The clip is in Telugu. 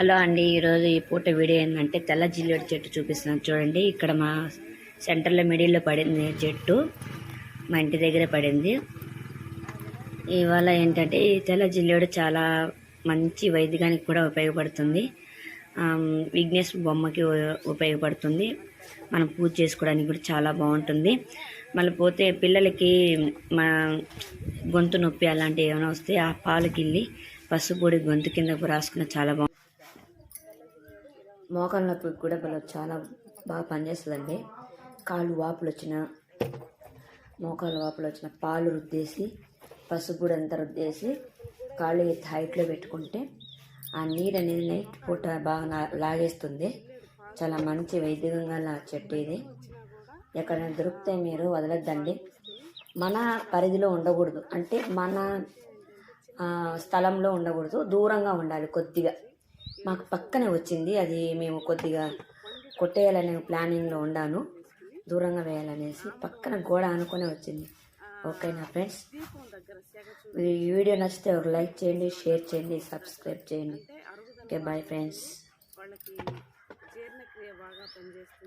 హలో అండి ఈరోజు ఈ పూట వీడియో ఏంటంటే తెల్ల జిల్లేడు చెట్టు చూపిస్తున్నాను. చూడండి ఇక్కడ మా సెంటర్లో మిడిల్లో పడింది చెట్టు మా ఇంటి దగ్గర పడింది. ఇవాళ ఏంటంటే ఈ తెల్ల జిల్లేడు చాలా మంచి వైద్యానికి కూడా ఉపయోగపడుతుంది. విఘ్నేష్ బొమ్మకి ఉపయోగపడుతుంది. మనం పూజ చేసుకోవడానికి కూడా చాలా బాగుంటుంది. మళ్ళీ పోతే పిల్లలకి మా గొంతు నొప్పి అలాంటివి ఏమైనా వస్తే ఆ పాలకిల్లి కిల్లి గొంతు కింద రాసుకున్న చాలా బాగుంటుంది. మోకాల నొప్పికి కూడా భలే చాలా బాగా పనిచేస్తుందండి. కాళ్ళు వాపులు వచ్చిన మోకాళ్ళ వాపులు వచ్చిన పాలు రుద్దేసి పసుపు కూడా అంతా రుద్దేసి కాళ్ళు ఎత్తి హైట్లో పెట్టుకుంటే ఆ నీరు అనేది నైట్ పూట బాగా నా- లాగేస్తుంది. చాలా మంచి వైద్యంగా నా చెట్టు ఇది. ఎక్కడైనా దొరికితే మీరు వదలొద్దండి. మన పరిధిలో ఉండకూడదు. అంటే మన స్థలంలో ఉండకూడదు. దూరంగా ఉండాలి కొద్దిగా. మాకు పక్కనే వచ్చింది. అది మేము కొద్దిగా కొట్టేయాలనే ప్లానింగ్లో ఉండాను. దూరంగా వేయాలనేసి పక్కన గోడ అనుకునే వచ్చింది. ఓకేనా ఫ్రెండ్స్ ఈ వీడియో నచ్చితే ఒక లైక్ చేయండి షేర్ చేయండి సబ్స్క్రైబ్ చేయండి. Okay bye friends.